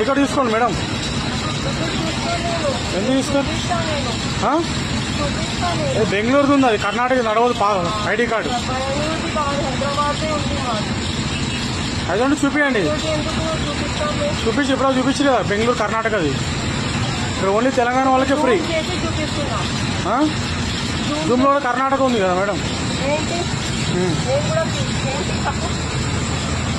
Ticket తీసుకోండి madam. ఎందుకు తీసుకోండి బెంగళూరుది ఉంది అది కర్ణాటక నడవదు ఐడి కార్డు. అదండి చూపించండి చూపించి ఇప్పుడు చూపించి కదా బెంగళూరు కర్ణాటకది. ఇక్కడ ఓన్లీ తెలంగాణ వాళ్ళకే ఫ్రీ? జూమ్లో కూడా కర్ణాటక ఉంది కదా మేడం.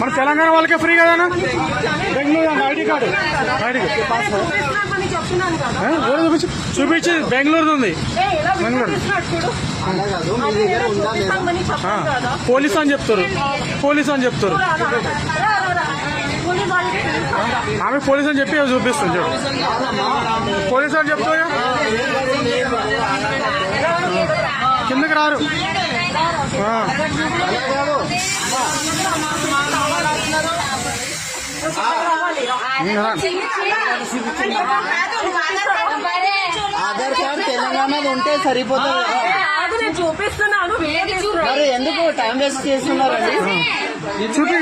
మన తెలంగాణ వాళ్ళకే ఫ్రీ కదా బెంగళూరు ఐడి కార్డు ఐడి ఎవరు చూపించి చూపించి ఉంది బెంగళూరు. ఉందా కదా పోలీస్ అని చెప్తారు పోలీస్ అని చెప్తారు? ఆమె పోలీస్ అని చెప్పి చూపిస్తుంది చూడు పోలీస్ అని చెప్తారు కిందకి రారు ఆధార్ కార్డ్ తెలంగాణలో ఉంటే సరిపోతుంది చూపిస్తున్నాను. ఎందుకు టైం వేస్ట్ చేస్తున్నారండి? చూపి